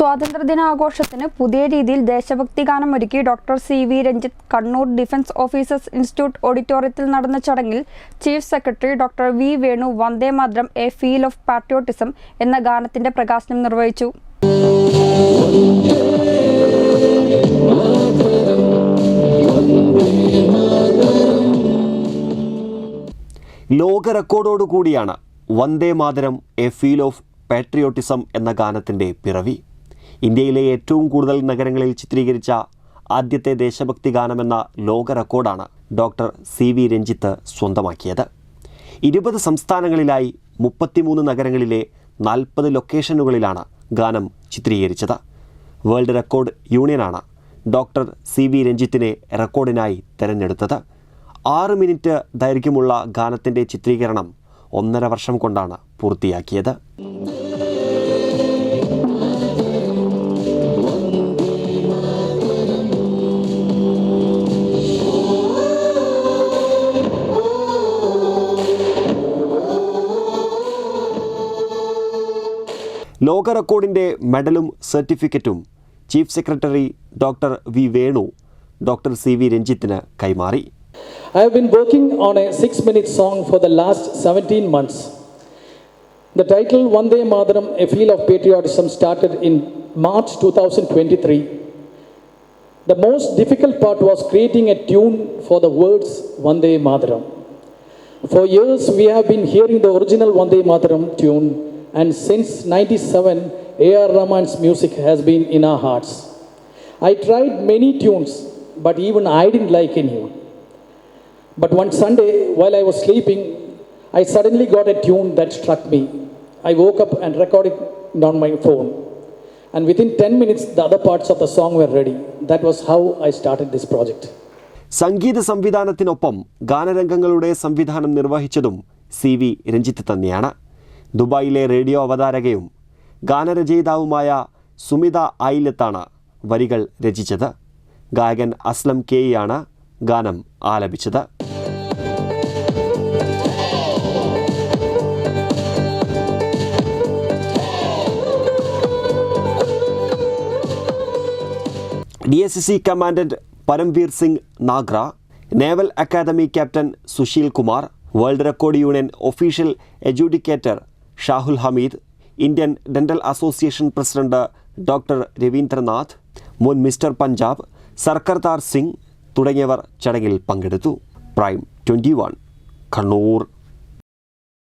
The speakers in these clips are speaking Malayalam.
സ്വാതന്ത്ര്യദിനാഘോഷത്തിന് പുതിയ രീതിയിൽ ദേശഭക്തി ഗാനം ഒരുക്കി doctor C V Ranjith Kannur defence officers institute ഓഡിറ്റോറിയത്തിൽ നടന്ന ചടങ്ങിൽ chief secretary doctor V Venu Vande Mataram a feel of patriotism എന്ന ഗാനത്തിന്റെ പ്രകാശനം നിർവഹിച്ചു. ലോക റെക്കോർഡോടുകൂടിയാണ് Vande Mataram a feel of patriotism എന്ന ഗാനത്തിന്റെ പിറവി. ഇന്ത്യയിലെ ഏറ്റവും കൂടുതൽ നഗരങ്ങളിൽ ചിത്രീകരിച്ച ആദ്യത്തെ ദേശഭക്തി ഗാനമെന്ന ലോക റെക്കോർഡാണ് ഡോക്ടർ സി വി രഞ്ജിത്ത് സ്വന്തമാക്കിയത്. ഇരുപത് സംസ്ഥാനങ്ങളിലായി മുപ്പത്തിമൂന്ന് നഗരങ്ങളിലെ നാൽപ്പത് ലൊക്കേഷനുകളിലാണ് ഗാനം ചിത്രീകരിച്ചത്. വേൾഡ് റെക്കോർഡ് യൂണിയനാണ് ഡോക്ടർ സി വി രഞ്ജിത്തിനെ റെക്കോർഡിനായി തിരഞ്ഞെടുത്തത്. ആറ് മിനിറ്റ് ദൈർഘ്യമുള്ള ഗാനത്തിന്റെ ചിത്രീകരണം ഒന്നര വർഷം കൊണ്ടാണ് പൂർത്തിയാക്കിയത്. ലോക റെക്കോർഡിന്റെ മെഡലും സർട്ടിഫിക്കറ്റും chief secretary doctor V Venu doctor C V രഞ്ജിത്തിന് കൈമാറി. I have been working on a six minute song for the last seventeen months the title Vande Mataram a feel of patriotism started in March two thousand twenty three the most difficult part was creating a tune for the words Vande Mataram for years we have been hearing the original Vande Mataram tune and since 97, A.R. Rahman's music has been in our hearts. I tried many tunes, but even I didn't like any one. But one Sunday, while I was sleeping, I suddenly got a tune that struck me. I woke up and recorded it on my phone. And within 10 minutes, the other parts of the song were ready. That was how I started this project. സംഗീത സംവിധാനത്തിനൊപ്പം ഗാനരംഗങ്ങളുടെ സംവിധാനം നിർവഹിച്ചതും സി വി രഞ്ജിത്ത് തന്നെയാണ് ദുബായിലെ റേഡിയോ അവതാരകയും ഗാനരചയിതാവുമായ സുമിത ഐലത്താണ് വരികൾ രചിച്ചത്. ഗായകൻ അസ്ലം കെയാണ് ഗാനം ആലപിച്ചത്. D S C commandant Paramvir Singh Nagra naval academy captain Sushil Kumar world record union official adjudicator Shahul Hameed Indian dental association president doctor Ravindranath മുൻ മിസ്റ്റർ പഞ്ചാബ് സർക്കർതാർ സിംഗ് തുടങ്ങിയവർ ചടങ്ങിൽ പങ്കെടുത്തു. Prime twenty one Kannur.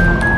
Thank you.